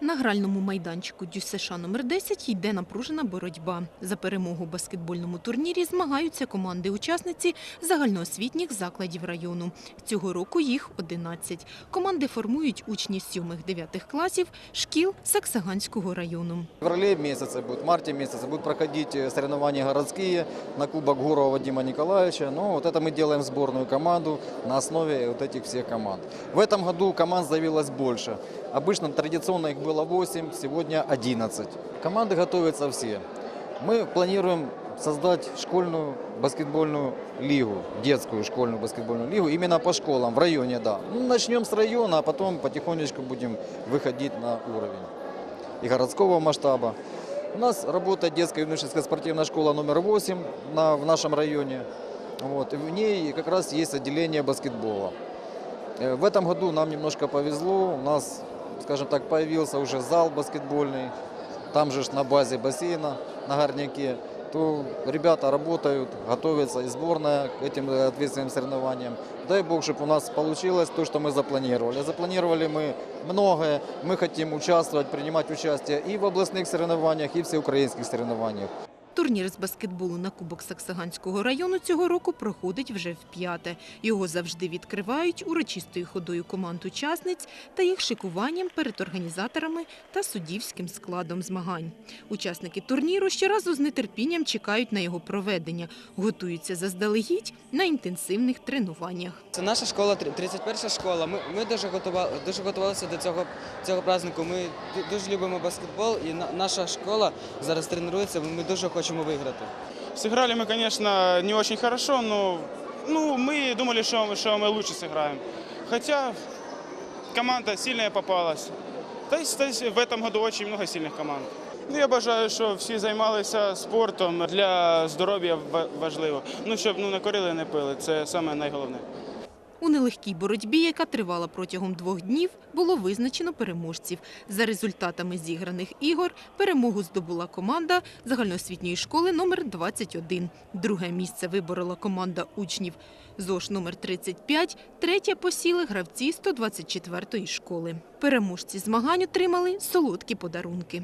На гральному майданчику ДЮСШ номер 10 йде напружена боротьба. За перемогу у баскетбольному турнірі змагаються команди-учасниці загальноосвітніх закладів району. Цього року їх 11. Команди формують учні 7-9 класів шкіл Саксаганського району. В феврале месяце будет, в марте месяце будут проходить э, соревнования городские на Кубок Гурова Вадима Николаевича. Ну, вот это мы делаем сборную команду на основе вот этих всех команд. В этом году команд заявилось больше. Обычно традиционно их было 8, сегодня 11. Команды готовятся все. Мы планируем создать школьную баскетбольную лигу, детскую школьную баскетбольную лигу, именно по школам в районе, да. Ну, начнем с района, а потом потихонечку будем выходить на уровень и городского масштаба. У нас работает детская юношеская спортивная школа номер 8 на, в нашем районе. Вот, и в ней как раз есть отделение баскетбола. Э, В этом году нам немножко повезло. У нас, скажем так, появился уже зал баскетбольный. Там же ж на базе бассейна на Горняке. То ребята работают, готовятся и сборная к этим э, ответственным соревнованиям. Дай бог, чтобы у нас получилось то, что мы запланировали. Запланировали мы многое. Мы хотим участвовать, принимать участие и в областных соревнованиях, и в всеукраинских соревнованиях. Турнір з баскетболу на Кубок Саксаганського району цього року проходить вже вп'яте. Його завжди відкривають урочистою ходою команд учасниць та їх шикуванням перед організаторами та суддівським складом змагань. Учасники турніру щоразу з нетерпінням чекають на його проведення, готуються заздалегідь на інтенсивних тренуваннях. Це наша школа, 31 школа. Ми, ми дуже, готували, дуже готувалися до цього, цього празднику. Ми дуже любимо баскетбол, і наша школа зараз тренується. Ми дуже хочемо виграти. Сыграли мы, конечно, не очень хорошо, но ну, мы думали, что, что мы лучше сыграем. Хотя команда сильная попалась. Та й та й в этом году очень много сильных команд. Ну, я бажаю, що всі займалися спортом для здоров'я ва- важливо. Ну, щоб ну, не курили, не пили. Це саме найголовне. У нелегкій боротьбі, яка тривала протягом двох днів, було визначено переможців. За результатами зіграних ігор перемогу здобула команда загальноосвітньої школи номер 21. Друге місце виборола команда учнів ЗОШ номер 35, третє посіли гравці 124-ї школи. Переможці змагань отримали солодкі подарунки.